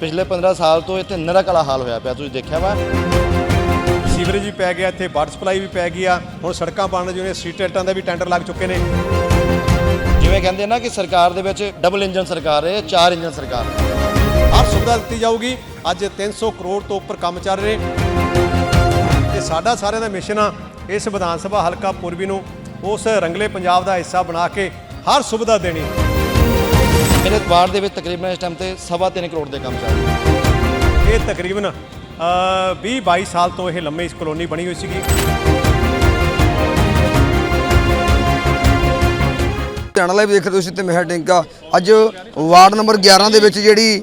ਪਿਛਲੇ 15 ਸਾਲ ਤੋਂ ਇੱਥੇ ਨਰਕ ਵਾਲਾ ਹਾਲ ਹੋਇਆ ਪਿਆ ਤੁਸੀਂ ਦੇਖਿਆ ਵਾ? ਸੀਵਰੇਜ ਵੀ ਪੈ ਗਿਆ ਇੱਥੇ ਵਾਟਰ ਸਪਲਾਈ ਵੀ ਪੈ ਗਈ ਆ ਹੁਣ ਸੜਕਾਂ ਬਣਨ ਜਿਵੇਂ ਸਟਰੀਟ ਲਾਈਟਾਂ ਦੇ ਵੀ ਟੈਂਡਰ ਲੱਗ ਚੁੱਕੇ ਨੇ। ਜਿਵੇਂ ਕਹਿੰਦੇ ਨਾ ਕਿ ਸਰਕਾਰ ਦੇ ਵਿੱਚ ਡਬਲ ਇੰਜਨ ਸਰਕਾਰ ਹੈ ਚਾਰ ਇੰਜਨ ਸਰਕਾਰ ਹਰ ਸੁਵਿਧਾ ਦਿੱਤੀ ਜਾਊਗੀ ਅੱਜ 300 ਕਰੋੜ ਤੋਂ ਉੱਪਰ ਕੰਮ ਚੱਲ ਰਹੇ ਤੇ ਸਾਡਾ ਸਾਰਿਆਂ ਦਾ ਮਿਸ਼ਨ ਆ ਇਸ ਵਿਧਾਨ ਸਭਾ ਹਲਕਾ ਪੂਰਬੀ ਨੂੰ ਉਸ ਰੰਗਲੇ ਪੰਜਾਬ ਦਾ ਹਿੱਸਾ ਬਣਾ ਕੇ ਹਰ ਸੁਵਿਧਾ ਦੇਣੀ। ਮੇਰੇ ਵਾਰਡ ਦੇ ਵਿੱਚ ਤਕਰੀਬਨ ਇਸ ਟਾਈਮ ਤੇ ਸਵਾ ਤਿੰਨ ਕਰੋੜ ਦੇ ਕੰਮ ਚੱਲ ਰਹੇ ਇਹ ਤਕਰੀਬਨ 20 22 ਸਾਲ ਤੋਂ ਇਹ ਲੰਮੀ ਇਸ ਕਲੋਨੀ ਬਣੀ ਹੋਈ ਸੀਗੀ। ਲੁਧਿਆਣਾ ਲਾਈਵ ਦੇਖ ਰਹੇ ਤੁਸੀਂ ਤੇ ਮੇਹਾ ਟਿੰਕਾ। ਅੱਜ ਵਾਰਡ ਨੰਬਰ 11 ਦੇ ਵਿੱਚ ਜਿਹੜੀ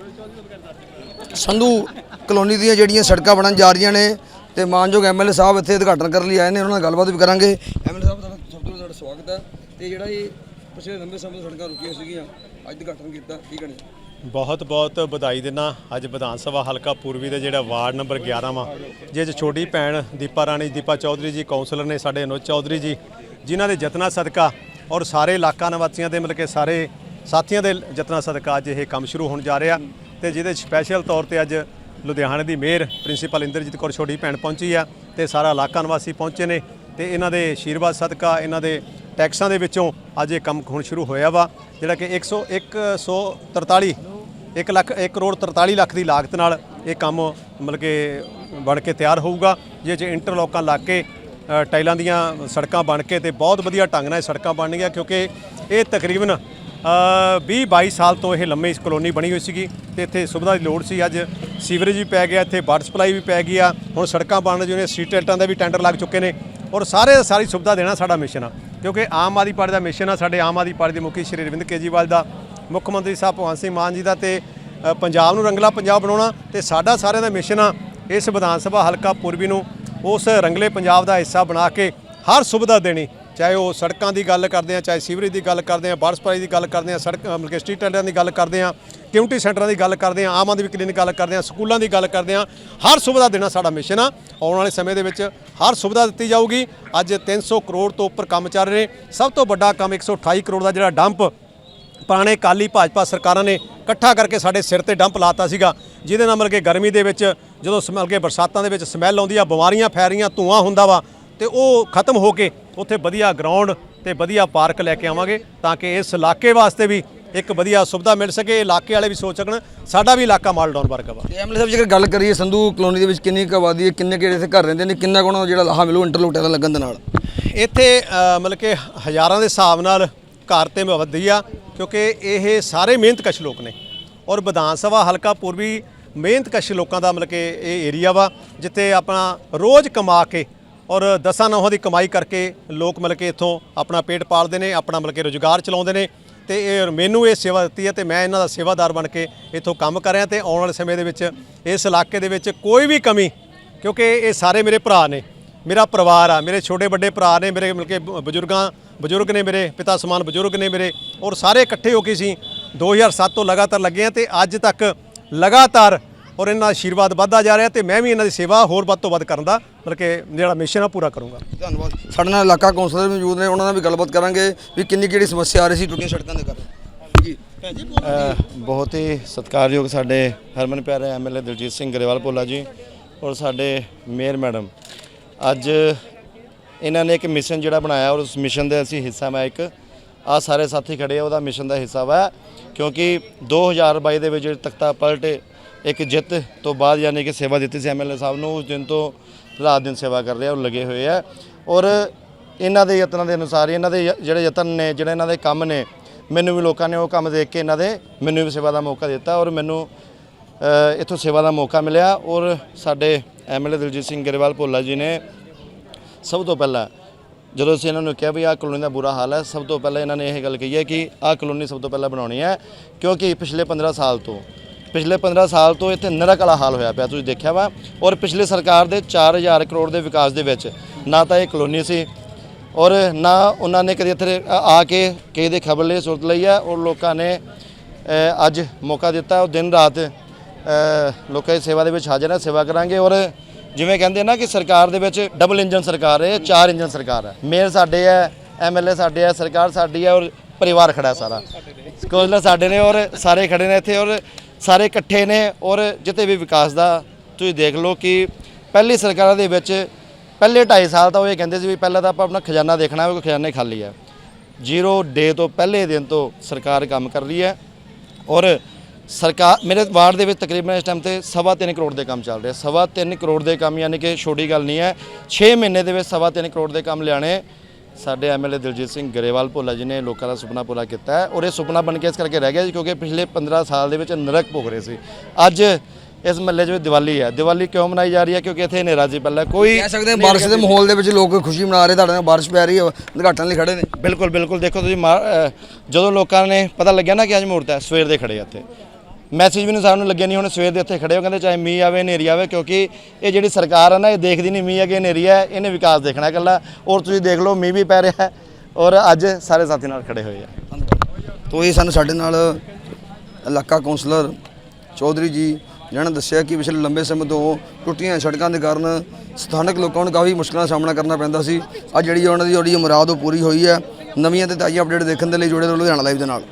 ਸੰਧੂ ਕਲੋਨੀ ਦੀਆਂ ਜਿਹੜੀਆਂ ਸੜਕਾਂ ਬਣਨ ਜਾ ਰਹੀਆਂ ਨੇ ਤੇ ਮਾਨਯੋਗ ਐਮਐਲਏ ਸਾਹਿਬ ਇੱਥੇ ਉਦਘਾਟਨ ਕਰਨ ਲਈ ਆਏ ਨੇ ਉਹਨਾਂ ਨਾਲ ਗੱਲਬਾਤ ਵੀ ਕਰਾਂਗੇ। ਐਮਐਲਏ ਸਾਹਿਬ ਤੁਹਾਡਾ ਸਭ ਤੋਂ ਤੁਹਾਡਾ ਸਵਾਗਤ ਹੈ। ਤੇ ਜਿਹੜਾ ਇਹ ਪਿਛਲੇ ਲੰਬੇ ਸਮੇਂ ਤੋਂ ਸੜਕਾਂ ਰੁਕੀਆਂ ਸੀਗੀਆਂ। ਅੱਜ ਉਦਘਾਟਨ ਕੀਤਾ। ਕੀ ਕਹਣੇ? ਬਹੁਤ ਬਹੁਤ ਵਧਾਈ ਦਿੰਦਾ ਅੱਜ ਵਿਧਾਨ ਸਭਾ ਹਲਕਾ ਪੂਰਬੀ ਦੇ ਜਿਹੜਾ ਵਾਰਡ ਨੰਬਰ 11 ਵਾ, ਜਿਸ 'ਚ ਛੋਟੀ ਭੈਣ ਦੀਪਾ ਰਾਣੀ, ਦੀਪਾ ਚੌਧਰੀ ਜੀ ਕਾਉਂਸਲਰ ਨੇ ਸਾਡੇ ਅਨੋਜ ਚੌਧਰੀ ਜੀ, ਜਿਨ੍ਹਾਂ ਦੇ ਯਤਨਾਂ ਸਦਕਾ ਔਰ ਸਾਰੇ ਇਲਾਕਾ ਨਿਵਾਸੀਆਂ ਦੇ ਮਿਲ ਕੇ ਸਾਰੇ ਸਾਥੀਆਂ ਦੇ ਯਤਨਾਂ ਸਦਕਾ ਅੱਜ ਇਹ ਕੰਮ ਸ਼ੁਰੂ ਹੋਣ ਜਾ ਰਿਹਾ। ਤੇ ਜਿਹਦੇ ਸਪੈਸ਼ਲ ਤੌਰ ਤੇ ਅੱਜ ਲੁਧਿਆਣੇ ਦੀ ਮੇਅਰ ਪ੍ਰਿੰਸੀਪਲ ਇੰਦਰਜੀਤ ਕੌਰ ਛੋਟੀ ਭੈਣ ਪਹੁੰਚੀ ਆ ਤੇ ਸਾਰਾ ਇਲਾਕਾ ਨਿਵਾਸੀ ਪਹੁੰਚੇ ਨੇ। ਤੇ ਇਹਨਾਂ ਦੇ ਆਸ਼ੀਰਵਾਦ ਸਦਕਾ, ਇਹਨਾਂ ਦੇ ਟੈਕਸਾਂ ਦੇ ਵਿੱਚੋਂ ਅੱਜ ਇਹ ਕੰਮ ਹੁਣ ਸ਼ੁਰੂ ਹੋਇਆ ਵਾ, ਜਿਹੜਾ ਕਿ 100 143 1 ਲੱਖ 1 ਕਰੋੜ 43 ਲੱਖ ਦੀ ਲਾਗਤ ਨਾਲ ਇਹ ਕੰਮ ਮਤਲਬ ਕਿ ਬਣ ਕੇ ਤਿਆਰ ਹੋਊਗਾ ਜਿਹ 'ਚ ਇੰਟਰਲੋਕਾਂ ਲਾ ਕੇ ਟਾਈਲਾਂ ਦੀਆਂ ਸੜਕਾਂ ਬਣ ਕੇ ਤੇ ਬਹੁਤ ਵਧੀਆ ਢੰਗ ਨਾਲ ਇਹ ਸੜਕਾਂ ਬਣਨਗੀਆਂ ਕਿਉਂਕਿ ਇਹ ਤਕਰੀਬਨ 20 22 ਸਾਲ ਤੋਂ ਇਹ ਲੰਮੀ ਇਸ ਕਲੋਨੀ ਬਣੀ ਹੋਈ ਸੀਗੀ ਤੇ ਇੱਥੇ ਸੁਵਿਧਾ ਦੀ ਲੋੜ ਸੀ। ਅੱਜ ਸੀਵਰੇਜ ਵੀ ਪੈ ਗਿਆ, ਇੱਥੇ ਵਾਟਰ ਸਪਲਾਈ ਵੀ ਪੈ ਗਈ ਆ, ਹੁਣ ਸੜਕਾਂ ਬਣਨ ਜਿਹੜੀਆਂ ਸਟਰੀਟ ਲਾਈਟਾਂ ਦੇ ਵੀ ਟੈਂਡਰ ਲੱਗ ਚੁੱਕੇ ਨੇ ਔਰ ਸਾਰੇ ਸਾਰੀ ਸੁਵਿਧਾ ਦੇਣਾ ਸਾਡਾ ਮਿਸ਼ਨ ਆ। ਕਿਉਂਕਿ ਆਮ ਆਦਮੀ ਪਾਰਟੀ ਦਾ ਮਿਸ਼ਨ ਆ, ਸਾਡੇ ਆਮ ਆਦਮੀ ਪਾਰਟੀ ਦੇ ਮੁਖੀ ਸ਼੍ਰੀ ਅਰਵਿੰਦ ਕੇਜਰੀਵਾਲ ਦਾ, ਮੁੱਖ ਮੰਤਰੀ ਸਾਹਿਬ ਭਗਵੰਤ ਸਿੰਘ ਮਾਨ ਜੀ ਦਾ ਤੇ ਪੰਜਾਬ ਨੂੰ ਰੰਗਲਾ ਪੰਜਾਬ ਬਣਾਉਣਾ ਤੇ ਸਾਡਾ ਸਾਰਿਆਂ ਦਾ ਮਿਸ਼ਨ ਆ, ਇਸ ਵਿਧਾਨ ਸਭਾ ਹਲਕਾ ਪੂਰਬੀ ਨੂੰ ਉਸ ਰੰਗਲੇ ਪੰਜਾਬ ਦਾ ਹਿੱਸਾ ਬਣਾ ਕੇ ਹਰ ਸੁਵਿਧਾ ਦੇਣੀ। ਚਾਹੇ ਉਹ ਸੜਕਾਂ ਦੀ ਗੱਲ ਕਰਦੇ ਆ, ਚਾਹੇ ਸੀਵਰੇਜ ਦੀ ਗੱਲ ਕਰਦੇ ਆ ਵਾਟਰ ਸਪਲਾਈ ਦੀ ਗੱਲ ਕਰਦੇ ਆ, ਸੜਕ, ਮਤਲਬ ਕਿ ਸਟਰੀਟ ਲਾਈਟਾਂ ਦੀ ਗੱਲ ਕਰਦੇ ਆ, ਕਮਿਊਨਿਟੀ ਸੈਂਟਰਾਂ ਦੀ ਗੱਲ ਕਰਦੇ ਆ, ਆਮ ਆਦਮੀ ਕਲੀਨਿਕ ਗੱਲ ਕਰਦੇ ਆ, ਸਕੂਲਾਂ ਦੀ ਗੱਲ ਕਰਦੇ ਆ, ਹਰ ਸੁਵਿਧਾ ਦੇਣਾ ਸਾਡਾ ਮਿਸ਼ਨ ਆ। ਆਉਣ ਵਾਲੇ ਸਮੇਂ ਦੇ ਵਿੱਚ ਹਰ ਸੁਵਿਧਾ ਦਿੱਤੀ ਜਾਊਗੀ। ਅੱਜ 300 ਕਰੋੜ ਤੋਂ ਉੱਪਰ ਕੰਮ ਚੱਲ ਰਹੇ ਸਭ ਤੋਂ ਵੱਡਾ ਕੰਮ 128 ਕਰੋੜ ਦਾ ਜਿਹੜਾ ਡੰਪ ਪੁਰਾਣੇ ਕਾਲੀ ਭਾਜਪਾ ਸਰਕਾਰਾਂ ਨੇ ਇਕੱਠਾ ਕਰਕੇ ਸਾਡੇ ਸਿਰ ਤੇ ਡੰਪ ਲਾਤਾ ਸੀਗਾ। ਜਿਹਦੇ ਨਾਲ ਮਤਲਬ ਕਿ ਗਰਮੀ ਦੇ ਵਿੱਚ ਜਦੋਂ ਮਤਲਬ ਕਿ ਬਰਸਾਤਾਂ ਦੇ ਵਿੱਚ ਸਮੈਲ ਆਉਂਦੀ ਆ, ਬਿਮਾਰੀਆਂ ਫੈਲ ਰਹੀਆਂ, ਧੂਆਂ ਹੁੰਦਾ ਵਾ ਤੇ ਉਹ ਖਤਮ ਹੋ ਕੇ ਉੱਥੇ ਵਧੀਆ ਗਰਾਊਂਡ ਤੇ ਵਧੀਆ ਪਾਰਕ ਲੈ ਕੇ ਆਵਾਂਗੇ ਤਾਂ ਕਿ ਇਸ ਇਲਾਕੇ ਵਾਸਤੇ ਵੀ ਇੱਕ ਵਧੀਆ ਸੁਵਿਧਾ ਮਿਲ ਸਕੇ ਇਲਾਕੇ ਵਾਲੇ ਵੀ ਸੋਚ ਸਕਣ ਸਾਡਾ ਵੀ ਇਲਾਕਾ ਮਾਲ ਡਾਊਨ ਵਰਗਾ ਵਾ। ਐਮਐਲਏ ਸਾਹਿਬ ਜੇਕਰ ਗੱਲ ਕਰੀਏ ਸੰਧੂ ਕਲੋਨੀ ਦੇ ਵਿੱਚ ਕਿੰਨੀ ਕੁ ਆਬਾਦੀ ਹੈ ਕਿੰਨੇ ਕਿਹੜੇ ਇੱਥੇ ਘਰ ਰਹਿੰਦੇ ਨੇ ਕਿੰਨਾ ਕੋਣਾ ਜਿਹੜਾ ਲਾਹਾ ਮਿਲੂ ਇੰਟਰਲੋਕ ਟੈਲਾਂ ਲੱਗਣ ਦੇ ਨਾਲ? ਇੱਥੇ ਅ, ਮਤਲਬ ਕਿ ਹਜ਼ਾਰਾਂ ਦੇ ਹਿਸਾਬ ਨਾਲ ਘਰ ਤੇ ਵਧੀ ਆ ਕਿਉਂਕਿ ਇਹ ਸਾਰੇ ਮਿਹਨਤਕਸ਼ ਲੋਕ ਨੇ। ਔਰ ਵਿਧਾਨ ਸਭਾ ਹਲਕਾ ਪੂਰਬੀ ਮਿਹਨਤਕਸ਼ ਲੋਕਾਂ ਦਾ ਮਤਲਬ ਕਿ ਇਹ ਏਰੀਆ ਵਾ ਜਿੱਥੇ ਆਪਣਾ ਰੋਜ਼ ਕਮਾ ਕੇ ਔਰ ਦਸਾਂ ਨੌਹਾਂ ਦੀ ਕਮਾਈ ਕਰਕੇ ਲੋਕ ਮਤਲਬ ਕਿ ਇੱਥੋਂ ਆਪਣਾ ਪੇਟ ਪਾਲਦੇ ਨੇ, ਆਪਣਾ ਮਤਲਬ ਕਿ ਰੋਜ਼ਗਾਰ ਚਲਾਉਂਦੇ ਨੇ ਤੇ ਇਹ ਮੈਨੂੰ ਇਹ ਸੇਵਾ ਦਿੱਤੀ ਹੈ ਤੇ ਮੈਂ ਇਹਨਾਂ ਦਾ ਸੇਵਾਦਾਰ ਬਣ ਕੇ ਇੱਥੋਂ ਕੰਮ ਕਰ ਰਿਹਾ ਤੇ ਆਉਣ ਵਾਲੇ ਸਮੇਂ ਦੇ ਵਿੱਚ ਇਸ ਇਲਾਕੇ ਦੇ ਵਿੱਚ ਕੋਈ ਵੀ ਕਮੀ, ਕਿਉਂਕਿ ਇਹ ਸਾਰੇ ਮੇਰੇ ਭਰਾ ਨੇ, ਮੇਰਾ ਪਰਿਵਾਰ ਆ, ਮੇਰੇ ਛੋਟੇ ਵੱਡੇ ਭਰਾ ਨੇ, ਮੇਰੇ ਮਿਲ ਕੇ ਬਜ਼ੁਰਗਾਂ, ਬਜ਼ੁਰਗ ਨੇ ਮੇਰੇ, ਪਿਤਾ ਸਮਾਨ ਬਜ਼ੁਰਗ ਨੇ ਮੇਰੇ ਔਰ ਸਾਰੇ ਇਕੱਠੇ ਹੋ ਕੇ ਸੀ 2007 ਤੋਂ ਲਗਾਤਾਰ ਲੱਗੇ ਆ ਤੇ ਅੱਜ ਤੱਕ ਲਗਾਤਾਰ ਔਰ ਇਹਨਾਂ ਦਾ ਆਸ਼ੀਰਵਾਦ ਵੱਧਦਾ ਜਾ ਰਿਹਾ ਤੇ ਮੈਂ ਵੀ ਇਹਨਾਂ ਦੀ ਸੇਵਾ ਹੋਰ ਵੱਧ ਤੋਂ ਵੱਧ ਕਰਨ ਦਾ ਮਤਲਬ ਕਿ ਜਿਹੜਾ ਮਿਸ਼ਨ ਆ ਪੂਰਾ ਕਰੂੰਗਾ। ਧੰਨਵਾਦ। ਸਾਡੇ ਨਾਲ ਇਲਾਕਾ ਕੌਂਸਲਰ ਮੌਜੂਦ ਨੇ ਉਹਨਾਂ ਨਾਲ ਵੀ ਗੱਲਬਾਤ ਕਰਾਂਗੇ ਵੀ ਕਿੰਨੀ ਕਿਹੜੀ ਸਮੱਸਿਆ ਆ ਰਹੀ ਸੀ ਟੁੱਟੀਆਂ ਸੜਕਾਂ ਦੇ ਕਾਰਨ। ਜੀ ਬਹੁਤ ਹੀ ਸਤਿਕਾਰਯੋਗ ਸਾਡੇ ਹਰਮਨ ਪਿਆਰੇ ਐਮਐਲਏ ਦਲਜੀਤ ਸਿੰਘ ਗਰੇਵਾਲ ਭੋਲਾ ਜੀ ਔਰ ਸਾਡੇ ਮੇਅਰ ਮੈਡਮ। ਅੱਜ ਇਹਨਾਂ ਨੇ ਇੱਕ ਮਿਸ਼ਨ ਜਿਹੜਾ ਬਣਾਇਆ ਔਰ ਉਸ ਮਿਸ਼ਨ ਦੇ ਅਸੀਂ ਹਿੱਸਾ ਮੈਂ ਇੱਕ ਆ ਸਾਰੇ ਸਾਥੀ ਖੜੇ ਆ ਉਹਦਾ ਮਿਸ਼ਨ ਦਾ ਹਿੱਸਾ ਵਾ ਕਿਉਂਕਿ 2022 ਦੇ ਵਿੱਚ ਤਖਤਾ ਪਲਟ ਇੱਕ ਜਿੱਤ ਤੋਂ ਬਾਅਦ ਯਾਨੀ ਕਿ ਸੇਵਾ ਦਿੱਤੀ ਸੀ ਐਮਐਲਏ ਸਾਹਿਬ ਨੂੰ ਉਸ ਦਿਨ ਤੋਂ ਰਾਤ ਦਿਨ ਸੇਵਾ ਕਰ ਰਹੇ ਆ ਔਰ ਲੱਗੇ ਹੋਏ ਆ। ਔਰ ਇਹਨਾਂ ਦੇ ਯਤਨਾਂ ਦੇ ਅਨੁਸਾਰ ਇਹਨਾਂ ਦੇ ਜ- ਜਿਹੜੇ ਯਤਨ ਨੇ ਜਿਹੜੇ ਇਹਨਾਂ ਦੇ ਕੰਮ ਨੇ ਮੈਨੂੰ ਵੀ ਲੋਕਾਂ ਨੇ ਉਹ ਕੰਮ ਦੇਖ ਕੇ ਇਹਨਾਂ ਦੇ ਮੈਨੂੰ ਵੀ ਸੇਵਾ ਦਾ ਮੌਕਾ ਦਿੱਤਾ ਔਰ ਮੈਨੂੰ ਅ, ਇੱਥੋਂ ਸੇਵਾ ਦਾ ਮੌਕਾ ਮਿਲਿਆ ਔਰ ਸਾਡੇ ਐਮਐਲਏ ਦਿਲਜੀਤ ਸਿੰਘ ਗਰੇਵਾਲ ਭੋਲਾ ਜੀ ਨੇ ਸਭ ਤੋਂ ਪਹਿਲਾਂ ਜਦੋਂ ਅਸੀਂ ਇਹਨਾਂ ਨੂੰ ਕਿਹਾ ਵੀ ਆਹ ਕਲੋਨੀ ਦਾ ਬੁਰਾ ਹਾਲ ਹੈ ਸਭ ਤੋਂ ਪਹਿਲਾਂ ਇਹਨਾਂ ਨੇ ਇਹ ਗੱਲ ਕਹੀ ਹੈ ਕਿ ਆਹ ਕਲੋਨੀ ਸਭ ਤੋਂ ਪਹਿਲਾਂ ਬਣਾਉਣੀ ਹੈ ਕਿਉਂਕਿ ਪਿਛਲੇ 15 ਸਾਲ ਤੋਂ ਪਿਛਲੇ 15 ਸਾਲ ਤੋਂ ਇੱਥੇ ਨਰਕ ਵਾਲਾ ਹਾਲ ਹੋਇਆ ਪਿਆ ਤੁਸੀਂ ਦੇਖਿਆ ਵਾ। ਔਰ ਪਿਛਲੇ ਸਰਕਾਰ ਦੇ 4000 ਕਰੋੜ ਦੇ ਵਿਕਾਸ ਦੇ ਵਿੱਚ ਨਾ ਤਾਂ ਇਹ ਕਲੋਨੀ ਸੀ ਔਰ ਨਾ ਉਹਨਾਂ ਨੇ ਕਦੇ ਇੱਥੇ ਆ ਆ ਕੇ ਕਿਸੇ ਦੇ ਖਬਰ ਲਈ ਸੁਰਤ ਲਈ ਹੈ ਔਰ ਲੋਕਾਂ ਨੇ ਅੱਜ ਮੌਕਾ ਦਿੱਤਾ। ਉਹ ਦਿਨ ਰਾਤ ਲੋਕਾਂ ਦੀ ਸੇਵਾ ਦੇ ਵਿੱਚ ਹਾਜ਼ਰ ਹੈ ਸੇਵਾ ਕਰਾਂਗੇ। ਔਰ ਜਿਵੇਂ ਕਹਿੰਦੇ ਨਾ ਕਿ ਸਰਕਾਰ ਦੇ ਵਿੱਚ ਡਬਲ ਇੰਜਨ ਸਰਕਾਰ ਹੈ ਚਾਰ ਇੰਜਨ ਸਰਕਾਰ ਹੈ। ਮੇਅਰ ਸਾਡੇ ਹੈ ਐਮਐਲਏ ਸਾਡੇ ਹੈ ਸਰਕਾਰ ਸਾਡੀ ਹੈ ਔਰ ਪਰਿਵਾਰ ਖੜਾ ਸਾਰਾ। ਕੌਂਸਲਰ ਸਾਡੇ ਨੇ ਔਰ ਸਾਰੇ ਖੜੇ ਨੇ ਇੱਥੇ ਔਰ ਸਾਰੇ ਇਕੱਠੇ ਨੇ ਔਰ ਜਿੱਥੇ ਵੀ ਵਿਕਾਸ ਦਾ ਤੁਸੀਂ ਦੇਖ ਲਓ ਕਿ ਪਹਿਲੀ ਸਰਕਾਰਾਂ ਦੇ ਵਿੱਚ ਪਹਿਲੇ 2.5 ਸਾਲ ਤਾਂ ਉਹ ਇਹ ਕਹਿੰਦੇ ਸੀ ਵੀ ਪਹਿਲਾਂ ਤਾਂ ਆਪਾਂ ਆਪਣਾ ਖਜ਼ਾਨਾ ਦੇਖਣਾ ਹੈ ਕਿ ਖਜ਼ਾਨਾ ਹੀ ਖਾਲੀ ਹੈ। ਜ਼ੀਰੋ ਡੇ ਤੋਂ ਪਹਿਲੇ ਦਿਨ ਤੋਂ ਸਰਕਾਰ ਕੰਮ ਕਰ ਰਹੀ ਹੈ ਔਰ ਸਰਕਾਰ ਮੇਰੇ ਵਾਰਡ ਦੇ ਵਿੱਚ ਤਕਰੀਬਨ ਇਸ ਟਾਈਮ ਤੇ ਸਵਾ ਤਿੰਨ ਕਰੋੜ ਦੇ ਕੰਮ ਚੱਲ ਰਿਹਾ। ਸਵਾ ਤਿੰਨ ਕਰੋੜ ਦੇ ਕੰਮ ਯਾਨੀ ਕਿ ਛੋਟੀ ਗੱਲ ਨਹੀਂ ਹੈ। 6 ਮਹੀਨੇ ਦੇ ਵਿੱਚ ਸਵਾ ਤਿੰਨ ਕਰੋੜ ਦੇ ਕੰਮ ਲਿਆਣੇ ਸਾਡੇ ਐਮਐਲਏ ਦਿਲਜੀਤ ਸਿੰਘ ਗਰੇਵਾਲ ਭੋਲਾ ਜੀ ਨੇ ਲੋਕਾਂ ਦਾ ਸੁਪਨਾ ਪੂਰਾ ਕੀਤਾ ਹੈ ਔਰ ਇਹ ਸੁਪਨਾ ਬਣ ਕੇ ਇਸ ਕਰਕੇ ਰਹਿ ਗਿਆ ਜੀ ਕਿਉਂਕਿ ਪਿਛਲੇ 15 ਸਾਲ ਦੇ ਵਿੱਚ ਨਰਕ ਭੋਗ ਰਹੇ ਸੀ। ਅੱਜ ਇਸ ਮਹੱਲੇ 'ਚ ਦੀਵਾਲੀ ਹੈ। ਦੀਵਾਲੀ ਕਿਉਂ ਮਨਾਈ ਜਾ ਰਹੀ ਹੈ? ਕਿਉਂਕਿ ਇੱਥੇ ਹਨੇਰਾ ਜੀ ਪਹਿਲਾਂ ਕੋਈ ਕਹਿ ਸਕਦੇ ਹਾਂ ਬਾਰਿਸ਼ ਦੇ ਮਾਹੌਲ ਦੇ ਵਿੱਚ ਲੋਕ ਖੁਸ਼ੀ ਮਨਾ ਰਹੇ ਤੁਹਾਡੇ ਨਾਲ ਬਾਰਿਸ਼ ਪੈ ਰਹੀ ਹੈ ਉਦਘਾਟਨ ਲਈ ਖੜੇ ਨੇ। ਬਿਲਕੁਲ ਬਿਲਕੁਲ। ਦੇਖੋ ਤੁਸੀਂ ਜਦੋਂ ਲੋਕਾਂ ਨੇ ਪਤਾ ਲੱਗਿਆ ਨਾ ਕਿ ਅੱਜ ਮੂਰਤ ਹੈ ਸਵੇਰ ਦੇ ਖੜੇ ਆ ਇੱਥੇ। ਮੈਸੇਜ ਵੀ ਨਹੀਂ ਸਾਨੂੰ ਲੱਗਿਆ ਨਹੀਂ, ਹੁਣ ਸਵੇਰ ਦੇ ਇੱਥੇ ਖੜੇ ਹੋ, ਕਹਿੰਦੇ ਚਾਹੇ ਮੀਂਹ ਆਵੇ, ਹਨੇਰੀ ਆਵੇ, ਕਿਉਂਕਿ ਇਹ ਜਿਹੜੀ ਸਰਕਾਰ ਹੈ ਨਾ, ਇਹ ਦੇਖਦੀ ਨਹੀਂ ਮੀਂਹ ਹੈ ਕਿ ਹਨੇਰੀ ਹੈ, ਇਹਨੇ ਵਿਕਾਸ ਦੇਖਣਾ ਇਕੱਲਾ। ਔਰ ਤੁਸੀਂ ਦੇਖ ਲਓ, ਮੀਂਹ ਵੀ ਪੈ ਰਿਹਾ ਔਰ ਅੱਜ ਸਾਰੇ ਸਾਥੀ ਨਾਲ ਖੜੇ ਹੋਏ ਆ। ਤੋਂ ਇਹ ਸਾਨੂੰ ਸਾਡੇ ਨਾਲ ਇਲਾਕਾ ਕੌਂਸਲਰ ਚੌਧਰੀ ਜੀ, ਜਿਨ੍ਹਾਂ ਨੇ ਦੱਸਿਆ ਕਿ ਪਿਛਲੇ ਲੰਬੇ ਸਮੇਂ ਤੋਂ ਟੁੱਟੀਆਂ ਸੜਕਾਂ ਦੇ ਕਾਰਨ ਸਥਾਨਕ ਲੋਕਾਂ ਨੂੰ ਕਾਫੀ ਮੁਸ਼ਕਲਾਂ ਦਾ ਸਾਹਮਣਾ ਕਰਨਾ ਪੈਂਦਾ ਸੀ। ਅੱਜ ਜਿਹੜੀ ਉਹਨਾਂ ਦੀ ਜਿਹੜੀ ਮੁਰਾਦ ਉਹ ਪੂਰੀ ਹੋਈ ਹੈ। ਨਵੀਆਂ ਤੇ ਤਾਜ਼ੀਆਂ ਅਪਡੇਟ ਦੇਖਣ ਦੇ ਲਈ ਜੁੜੇ ਰਹੋ ਲੁਧਿਆਣਾ ਲਾਈਵ ਦੇ ਨਾਲ।